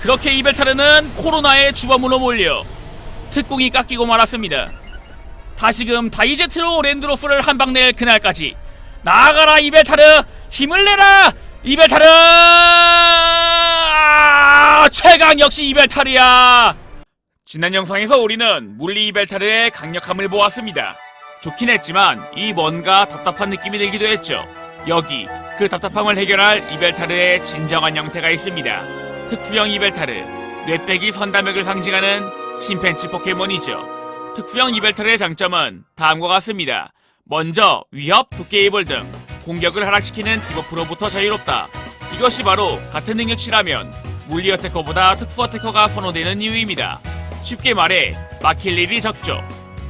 그렇게 이벨타르는 코로나의 주범으로 몰려 특공이 깎이고 말았습니다. 다시금 다이제트로 랜드로스를 한방 낼 그날까지 나아가라 이벨타르! 힘을 내라! 이벨타르! 아, 최강 역시 이벨타르야! 지난 영상에서 우리는 물리 이벨타르의 강력함을 보았습니다. 좋긴 했지만 이 뭔가 답답한 느낌이 들기도 했죠. 여기 그 답답함을 해결할 이벨타르의 진정한 형태가 있습니다 특수형 이벨타르 뇌빼기 선담역을 상징하는 침팬치 포켓몬이죠 특수형 이벨타르의 장점은 다음과 같습니다 먼저 위협, 도깨이볼 등 공격을 하락시키는 디버프로부터 자유롭다. 이것이 바로 같은 능력치라면 물리 어태커보다 특수 어태커가 선호되는 이유입니다. 쉽게 말해 막힐 일이 적죠.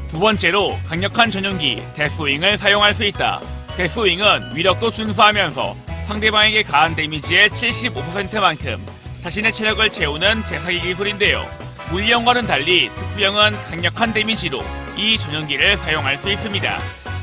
두 번째로 강력한 전용기 데스윙을 사용할 수 있다. 데스윙은 위력도 준수하면서 상대방에게 가한 데미지의 75%만큼 자신의 체력을 채우는 대사기 기술인데요. 물리형과는 달리 특수형은 강력한 데미지로 이 전용기를 사용할 수 있습니다.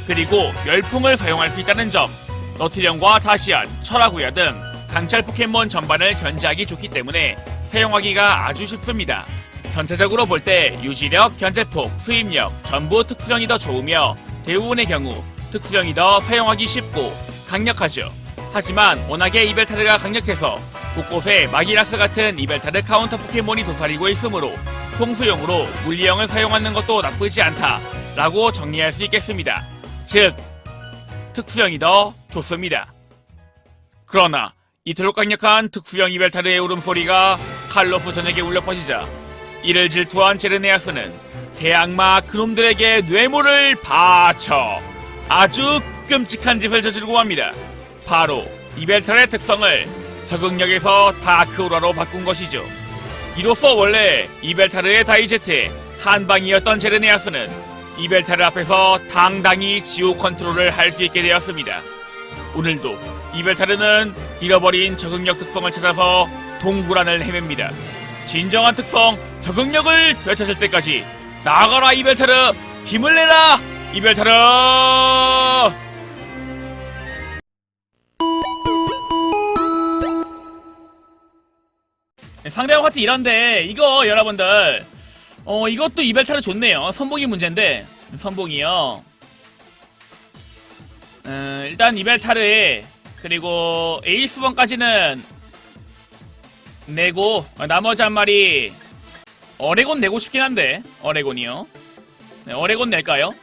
그리고 열풍을 사용할 수 있다는 점 너트령과 자시안, 철화구야 등 강철 포켓몬 전반을 견제하기 좋기 때문에 사용하기가 아주 쉽습니다. 전체적으로 볼 때 유지력, 견제폭, 수입력 전부 특수형이 더 좋으며 대부분의 경우 특수형이 더 사용하기 쉽고 강력하죠. 하지만 워낙에 이벨타르가 강력해서 곳곳에 마기라스 같은 이벨타르 카운터 포켓몬이 도사리고 있으므로 통수용으로 물리형을 사용하는 것도 나쁘지 않다 라고 정리할 수 있겠습니다. 즉 특수형이 더 좋습니다. 그러나 이토록 강력한 특수형 이벨타르의 울음소리가 칼로스 전역에 울려 퍼지자 이를 질투한 제르네아스는 대악마 그놈들에게 뇌물을 바쳐 아주 끔찍한 짓을 저지르고 합니다. 바로 이벨타르의 특성을 적응력에서 다크오라로 바꾼 것이죠. 이로써 원래 이벨타르의 다이제트의 한방이었던 제르네아스는 이벨타르 앞에서 당당히 지옥 컨트롤을 할 수 있게 되었습니다. 오늘도 이벨타르는 잃어버린 적응력 특성을 찾아서 동굴안을 헤맵니다. 진정한 특성 적응력을 되찾을 때까지 나가라 이벨타르 힘을 내라 이벨타르 상대방 파티 이런데 이거 여러분들. 어 이것도 이벨타르 좋네요. 선봉이 문제인데. 선봉이요. 음, 일단 이벨타르에 그리고 에이스번까지는 내고 어, 나머지 한 마리 어레곤 내고 싶긴 한데 어레곤이요. 네, 어레곤 낼까요?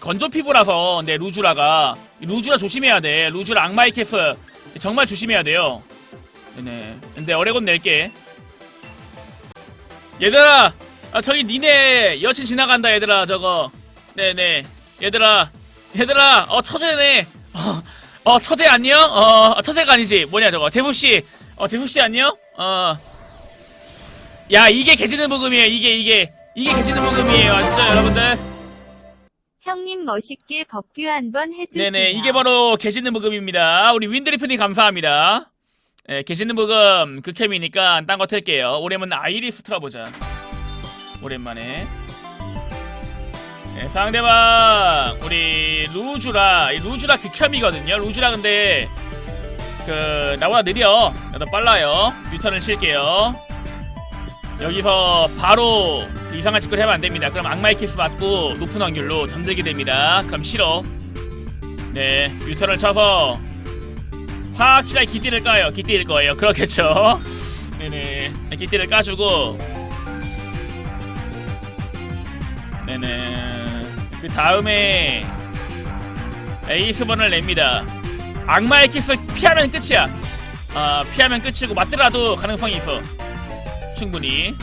건조 피부라서 네 루즈라가. 루즈라 조심해야 돼. 루즈라 악마의 캐스 정말 조심해야 돼요. 네. 근데 어레곤 낼게 얘들아 아 저기 니네 여친 지나간다 얘들아 저거. 네네. 얘들아 얘들아 어 처제네. 어, 어 처제 안녕? 어 처제가 아니지. 뭐냐 저거. 제프씨. 어 제프씨 안녕? 어야 이게 개지는 부금이에요 이게 이게. 이게 개지는 부금이에요 아시죠 여러분들? 형님 멋있게 법규 한번 해주세요. 네네 이게 바로 개지는 부금입니다. 우리 윈드리프님 감사합니다 예, 개지는 부금 극혐이니까 딴 거 틀게요. 오랜만에 아이리스 틀어보자. 오랜만에. 네, 상대방 우리 루즈라 이 루즈라 극혐이거든요. 루즈라 근데 그 나보다 느려. 나도 빨라요. 유턴을 칠게요. 여기서 바로 그 이상한 짓을 하면 안 됩니다. 그럼 악마의 키스 맞고 높은 확률로 잠들게 됩니다. 그럼 싫어. 네 유턴을 쳐서 확실하게 기띠를 까요 기띠일 거예요 그렇겠죠 네네 네, 기띠를 까주고 네네. 그 다음에 에이스번을 냅니다. 악마의 키스 피하면 끝이야. 아 피하면 끝이고 맞더라도 가능성이 있어. 충분히.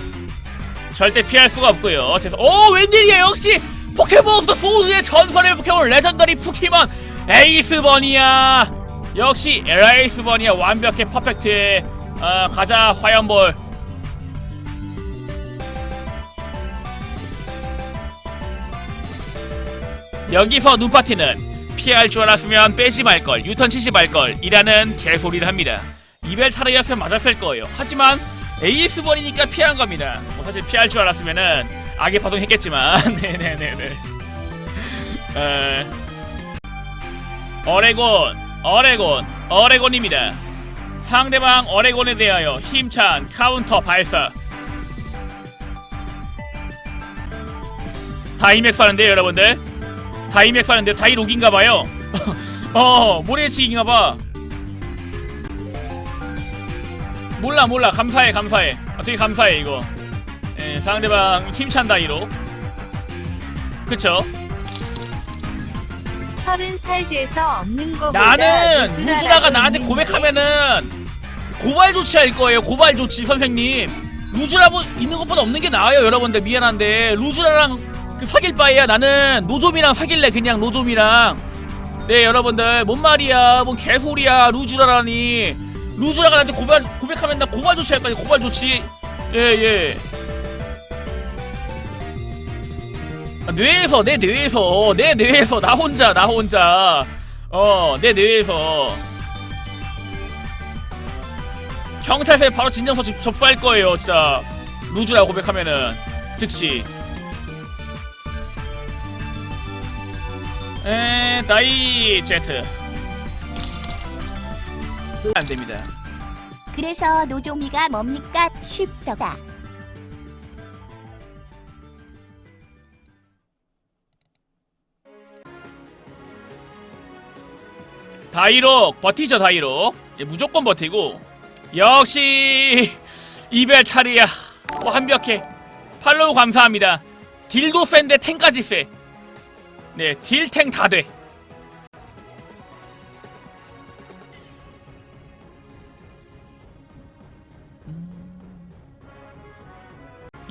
절대 피할 수가 없고요. 죄송. 오 웬일이야 역시 포켓몬 오브 더 소울의 전설의 포켓몬 레전더리 포켓몬 에이스번이야. 역시 에이스번이야. 완벽해. 퍼펙트해. 아 가자 화염볼. 여기서 눈파티는 피할 줄 알았으면 빼지 말걸 유턴 치지 말걸 이라는 개소리를 합니다. 이벨 타르였으면 맞았을 거예요. 하지만 AS번이니까 피한 겁니다. 뭐 사실 피할 줄 알았으면은 악의 파동 했겠지만. 네네네네. 어... 어레곤 어레곤 어레곤입니다. 상대방 어레곤에 대하여 힘찬 카운터 발사. 다이맥스 하는데요 여러분들? 다이맥스 하는데 다이록인가봐요. 어 모래치기인가봐. 몰라 몰라. 감사해 감사해. 아, 되게 감사해 이거? 예, 상대방 힘찬 다이로. 그쵸 서른 살 돼서 없는 거보다 나는 루즈라가 나한테 고백하면은 고발 조치할 거예요. 고발 조치 선생님. 루즈라고 있는 것보다 없는 게 나아요, 여러분들 미안한데 루즈라랑 그 사귈 바에야 나는 노좀이랑 사귈래 그냥 노좀이랑. 네 여러분들 뭔 말이야, 뭔 개소리야 루즈라라니. 루즈라가 나한테 고발 고백하면 나 고발 조치할 거야, 고발 조치. 예 예. 아, 뇌에서 내 뇌에서. 내 뇌에서. 나 혼자 나 혼자. 어 내 뇌에서. 경찰서에 바로 진정서 접- 접수할 거예요 진짜. 루즈라고 고백하면은. 즉시. 에 다이 제트. 안 됩니다. 그래서 노조미가 뭡니까? 쉽더가. 다이록 버티죠 다이록 예, 무조건 버티고. 역시 이벨타리아 완벽해. 팔로우 감사합니다. 딜도 센데 탱까지 세 네 딜 탱 다 돼.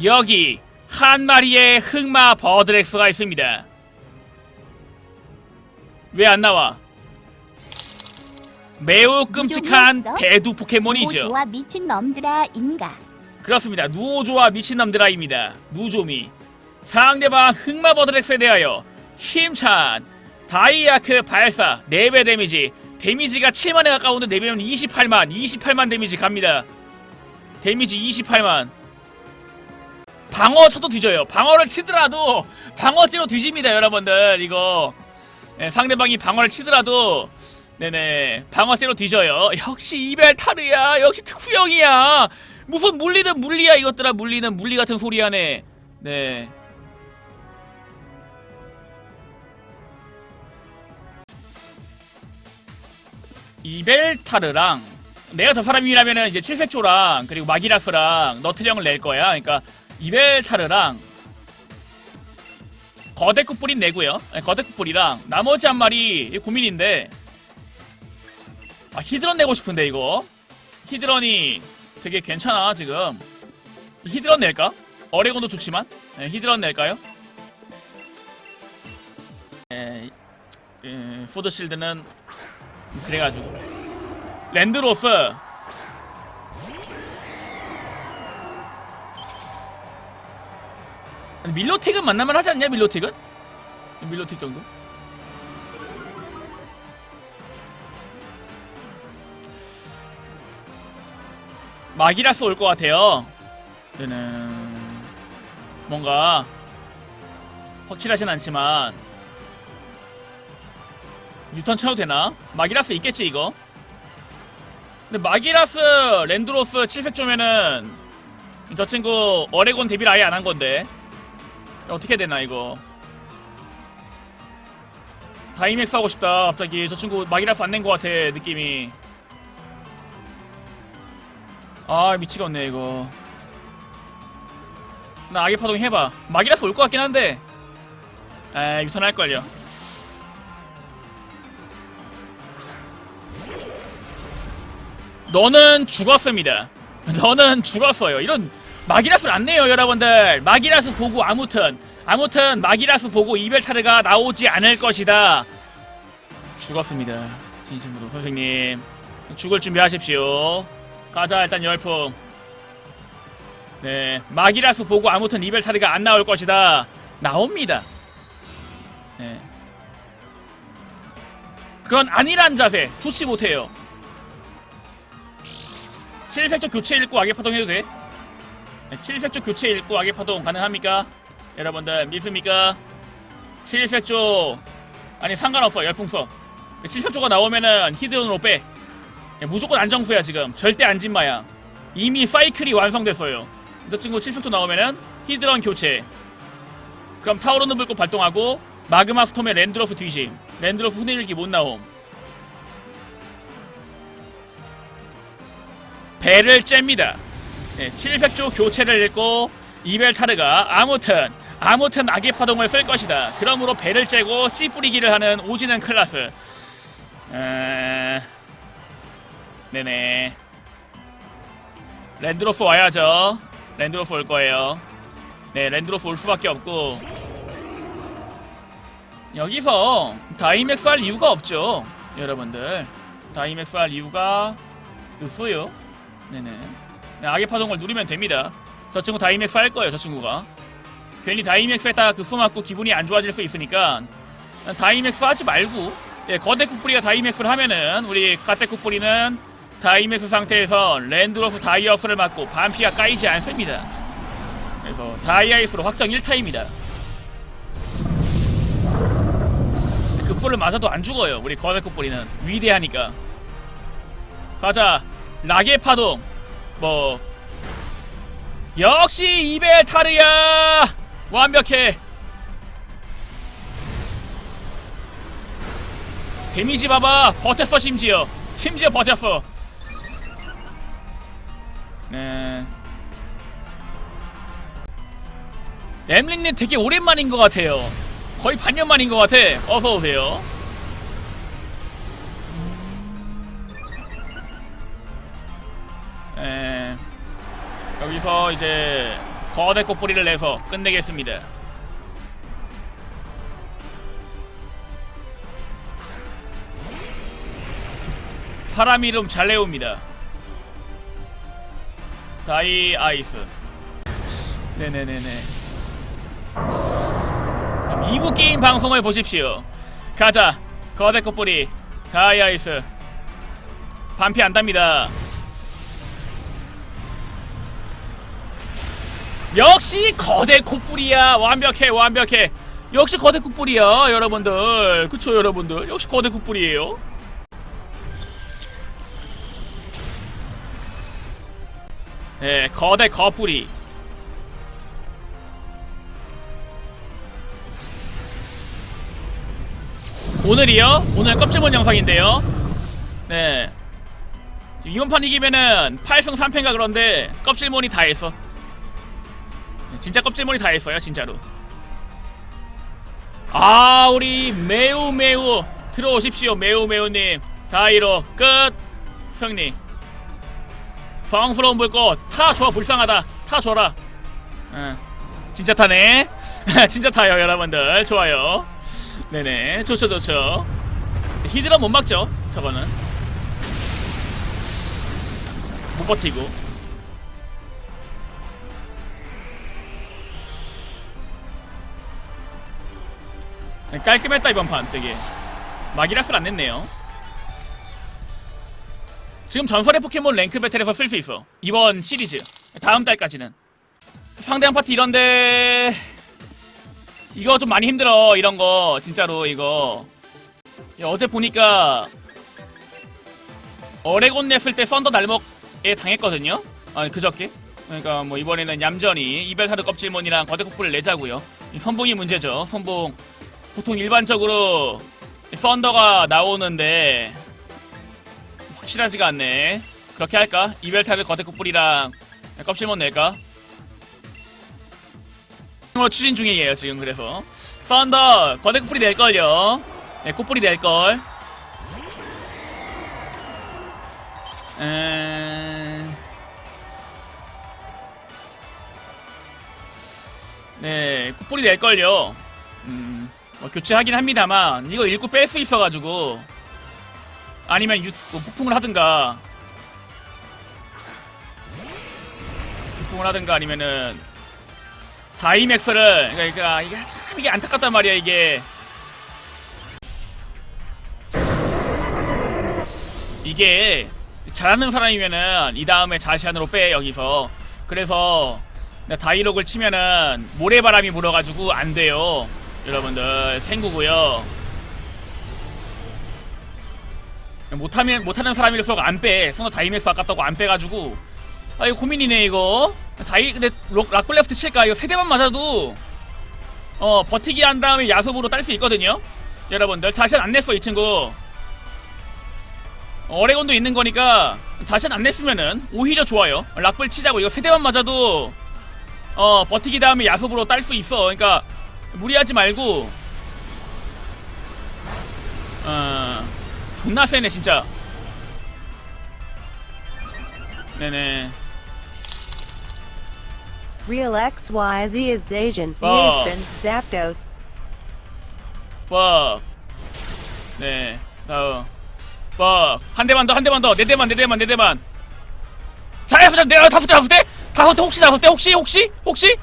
여기 한 마리의 흑마 버드렉스가 있습니다. 왜 안 나와 매우 끔찍한? 대두 포켓몬이죠. 노조와 미친 놈들아 인가. 그렇습니다. 누오조와 미친남들아입니다. 누조미. 상대방 흑마버드렉스에 대하여 힘찬 다이아크 발사 4배 데미지 데미지가 7만에 가까운데 4배면 28만 28만 데미지 갑니다. 데미지 28만 방어 쳐도 뒤져요. 방어를 치더라도 방어찌로 뒤집니다 여러분들 이거 예, 상대방이 방어를 치더라도 네네. 방어째로 뒤져요. 역시 이벨타르야. 역시 특수형이야. 무슨 물리든 물리야 이것들아. 물리는 물리 같은 소리 하네. 네. 이벨타르랑 내가 저 사람이라면은 이제 칠색조랑 그리고 마기라스랑 너트령을 낼 거야. 그러니까 이벨타르랑 거대쿠뿌린 내고요. 네, 거대쿠뿌리랑 나머지 한 마리 고민인데 아 히드런 내고 싶은데 이거 히드런이 되게 괜찮아 지금 히드런 낼까? 어레곤도 좋지만 네, 히드런 낼까요? 에, 에, 푸드실드는 그래가지고 랜드로스 밀로틱은 만나면 하지 않냐 밀로틱은? 밀로틱 정도? 마기라스 올 것 같아요. 얘는 뭔가 확실하진 않지만 유턴 쳐도 되나? 마기라스 있겠지 이거. 근데 마기라스 랜드로스 700조면은 저 친구 어레곤 데뷔를 아예 안 한 건데 어떻게 되나 이거. 다이맥스 하고 싶다 갑자기 저 친구 마기라스 안 낸 것 같아 느낌이. 아 미치겠네 이거. 나 아기 파동 해봐. 막이라서 올 것 같긴 한데. 에 유턴할걸요. 너는 죽었습니다. 너는 죽었어요. 이런 마기라스를 안 내요 여러분들. 마기라스 보고 아무튼 아무튼 마기라스 보고 이벨타르가 나오지 않을 것이다. 죽었습니다. 진심으로. 선생님 죽을 준비하십시오 가자 일단 열풍. 네 마기라스 보고 아무튼 이벨타르가 안 나올 것이다. 나옵니다. 네. 그건 아니란 자세 좋지 못해요. 칠색조 교체 읽고 악의 파동 해도 돼? 네, 칠색조 교체 읽고 악의 파동 가능합니까? 여러분들 믿습니까? 칠색조. 아니 상관없어 열풍석 칠색조가 나오면은 히드론으로 빼. 예, 무조건 안정수야 지금. 절대 안진마야. 이미 사이클이 완성됐어요. 저 친구 7승초 나오면은 히드런 교체. 그럼 타오르는 불꽃 발동하고 마그마 스톰의 랜드로프 뒤심 랜드로프 흔들기 못 나옴. 배를 잽니다. 네, 700조 교체를 읽고 이벨타르가 아무튼 아무튼 악의 파동을 쓸 것이다. 그러므로 배를 째고 씨 뿌리기를 하는 오지는 클라스. 에... 네네. 랜드로프 와야죠. 랜드로프 올 거예요. 네 랜드로프 올 수밖에 없고. 여기서 다이맥스 할 이유가 없죠 여러분들. 다이맥스 할 이유가 없어요. 네네. 네, 악의 파동을 누르면 됩니다. 저 친구 다이맥스 할 거예요 저 친구가. 괜히 다이맥스 했다가 그수 맞고 기분이 안 좋아질 수 있으니까 다이맥스 하지 말고 예, 거대 국뿌리가 다이맥스를 하면은 우리 가대 국뿌리는 다이맥스 상태에서 랜드로프 다이어스를 맞고 반피가 까이지 않습니다. 그래서 다이아이스로 확정 1타입니다. 그 풀을 맞아도 안 죽어요 우리 거대 국뿌리는. 위대하니까. 가자. 락의 파동. 뭐 역시 이벨 타르야! 완벽해. 데미지 봐봐. 버텼어 심지어. 심지어 버텼어 네. 엠린님 되게 오랜만인 것 같아요. 거의 반년 만인 것 같아. 어서 오세요. 에 여기서 이제 거대 꽃뿌리를 내서 끝내겠습니다. 사람 이름 잘 외웁니다. 다이 아이스. 네네네네. 그럼 2부 게임 방송을 보십시오. 가자. 거대 꽃뿌리. 다이 아이스. 반피 안답니다. 역시 거대 콧불이야 완벽해 완벽해 역시 거대 콧불이야 여러분들 그쵸 여러분들 역시 거대 콧불이에요 네 거대 거뿌리 오늘이요? 오늘 껍질본 영상인데요? 네. 이번 판 이기면은 8승 3패인가 그런데 껍질몬이 다 했어. 진짜 껍질머리 다 했어요 진짜로. 아 우리 매우 매우 들어오십시오 매우 매우님. 다이로 끝. 형님 성스러운 불꽃 타줘 불쌍하다. 타 줘라. 응. 진짜 타네. 진짜 타요 여러분들. 좋아요. 네네. 좋죠 좋죠. 히드라 못 막죠 저거는. 못 버티고. 깔끔했다 이번 판. 되게. 마기라스를 안 냈네요 지금 전설의 포켓몬 랭크 배틀에서 쓸 수 있어. 이번 시리즈. 다음 달까지는. 상대방 파티 이런데 이거 좀 많이 힘들어 이런 거. 진짜로 이거. 야, 어제 보니까 어레곤 냈을 때 썬더 날먹에 당했거든요? 아니 그저께? 그러니까 뭐 이번에는 얌전히 이벨사르 껍질몬이랑 거대국불을 내자고요. 이 선봉이 문제죠. 선봉. 보통 일반적으로 썬더가 나오는데 확실하지가 않네. 그렇게 할까? 이벨타를 거대국불이랑 껍질몬 낼까? 으로 추진 중이에요 지금 그래서 썬더 거대국불이 낼걸요. 네, 코뿔이 낼걸. 에... 네, 코뿔이 낼걸요. 음, 뭐 교체하긴 합니다만 이거 읽고 뺄 수 있어가지고 아니면 유, 뭐 폭풍을 하든가. 폭풍을 하든가 아니면은 다이맥스를 그러니까 이게 참 이게 안타깝단 말이야 이게. 이게 잘하는 사람이면은 이 다음에 자시안으로 빼 여기서. 그래서 다이록을 치면은 모래바람이 불어가지고 안 돼요 여러분들. 생구고요 못하면 못하는 사람이라서 안 빼. 손도 다이맥스 아깝다고 안 빼가지고 아 이거 고민이네 이거. 다이 근데 록, 락블레프트 칠까 이거 세 대만 맞아도 어 버티기 한 다음에 야습으로 딸 수 있거든요. 여러분들 자신 안 냈어 이 친구. 어레곤도 있는 거니까 자신 안 냈으면은 오히려 좋아요. 락블 치자고 이거 세 대만 맞아도 어 버티기 다음에 야습으로 딸 수 있어. 그러니까 무리하지 말고 어 존나 세네 진짜. 네네. Real XYZ is Asian. He has been Zapdos. 뻑. 네. 다음. 뻑. 한 대만 더, 한 대만 더. 네 대만, 네 대만, 네 대만. 잘했어, 잘 내가 다섯 대, 다섯 대? 다섯 대 혹시 다섯 대? 혹시, 혹시? 혹시?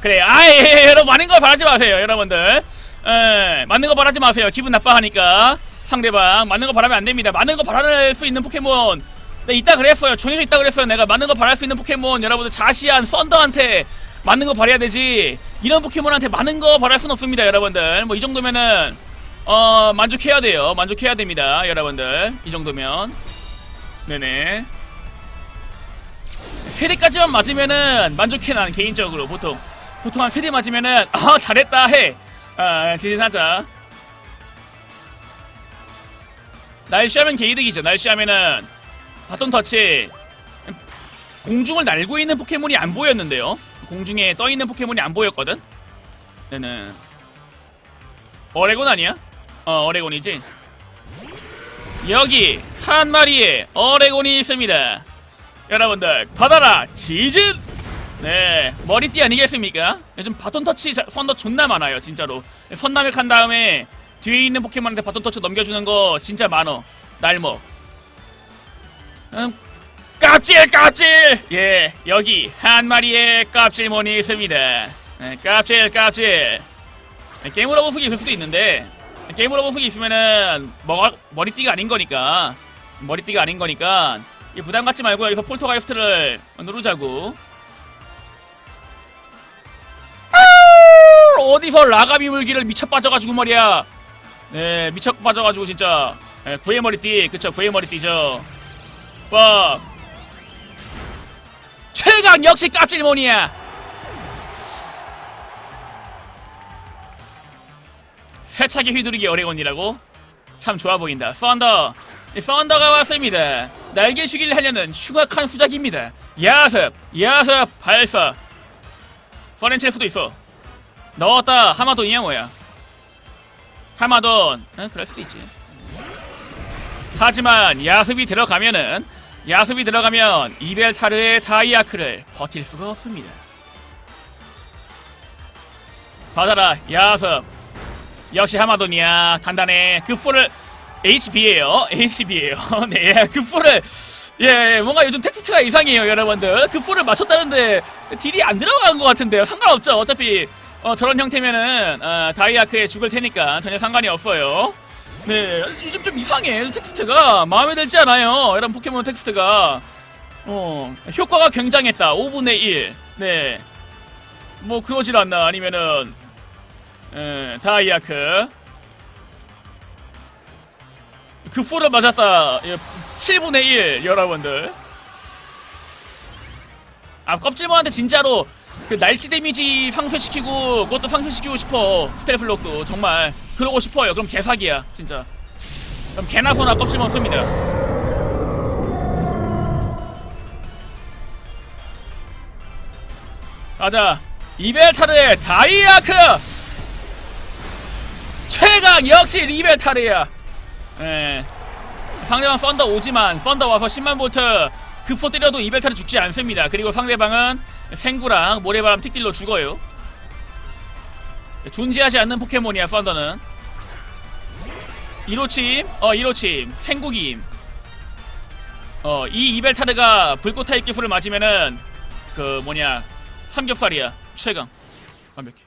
그래. 아예, 여러분, 많은 거 바라지 마세요, 여러분들. 에, 많은 거 바라지 마세요. 기분 나빠하니까. 상대방. 많은 거 바라면 안 됩니다. 많은 거 바랄 수 있는 포켓몬. 네, 있다 그랬어요. 정해져 있다 그랬어요. 내가 많은 거 바랄 수 있는 포켓몬. 여러분들 자시한 썬더한테 많은 거 바라야 되지. 이런 포켓몬한테 많은 거 바랄 순 없습니다, 여러분들. 뭐 이 정도면은 어 만족해야 돼요. 만족해야 됩니다, 여러분들. 이 정도면 네네. 세 대까지만 맞으면은 만족해 난 개인적으로 보통 보통 한 세대 맞으면은 아 잘했다 해. 아 지진하자. 날씨하면 개이득이죠. 날씨하면은 바톤 터치 공중을 날고 있는 포켓몬이 안 보였는데요. 공중에 떠 있는 포켓몬이 안 보였거든. 네네. 어레곤 아니야? 어 어레곤이지. 여기 한 마리의 어레곤이 있습니다. 여러분들 받아라 지진. 네 머리띠 아니겠습니까? 요즘 바톤 터치 자- 선더 존나 많아요 진짜로. 선남획 한 다음에 뒤에 있는 포켓몬한테 바톤 터치 넘겨주는 거 진짜 많어. 날먹. 음, 깝질 깝질! 예 여기 한 마리의 깝질몬이 있습니다. 네, 깝질 깝질. 네, 게임으로 보숙이 있을 수도 있는데 게임으로 보숙이 있으면은 뭐, 머리띠가 아닌 거니까 머리띠가 아닌 거니까 이 부담 갖지 말고 여기서 폴터가이스트를 누르자고. 아우, 어디서 라가비 물기를 미쳐 빠져가지고 말이야 네 미쳐 빠져가지고 진짜 네, 구의 머리띠 그쵸 구의 머리띠죠. 뻑 최강 역시 깝질몬이야. 세차게 휘두르기 어레곤이라고? 참 좋아 보인다. 펀더. 이 펀더가 왔습니다. 날개 쉬기를 하려는 흉악한 수작입니다. 야습 야습 발사. 퍼렌칠 수도 있어. 넣었다. 하마돈이야 뭐야 하마돈. 응 그럴 수도 있지. 하지만 야습이 들어가면은 야습이 들어가면 이벨타르의 다이아크를 버틸 수가 없습니다. 받아라 야습. 역시 하마돈이야. 단단해. 급포를 HB예요. HB예요. 네 급포를 예 뭔가 요즘 텍스트가 이상해요 여러분들. 급포를 맞췄다는데 딜이 안 들어간 것 같은데요. 상관없죠. 어차피 어, 저런 형태면은 어, 다이아크에 죽을 테니까 전혀 상관이 없어요 네, 요즘 좀 이상해 텍스트가 마음에 들지 않아요. 이런 포켓몬 텍스트가 어 효과가 굉장했다. 5분의 1. 네, 뭐 그러질 않나 아니면은 에, 다이아크 급포를 맞았다. 예, 7분의 1 여러분들. 아 껍질몬한테 진짜로 그 날티 데미지 상쇄시키고 그것도 상쇄시키고 싶어 스텔플록도. 정말 그러고 싶어요. 그럼 개사기야 진짜. 그럼 개나 소나 껍질몬 씁니다. 가자. 이벨타르의 다이아크! 최강 역시 이벨타르야. 예. 상대방 썬더 오지만 썬더 와서 10만 볼트 급소 때려도 이벨타르 죽지 않습니다. 그리고 상대방은 생구랑 모래바람 틱딜로 죽어요. 존재하지 않는 포켓몬이야 썬더는. 이로침, 어 이로침, 생구김. 어이 이벨타르가 불꽃 타입 기술을 맞으면은 그 뭐냐 삼겹살이야 최강 완벽해.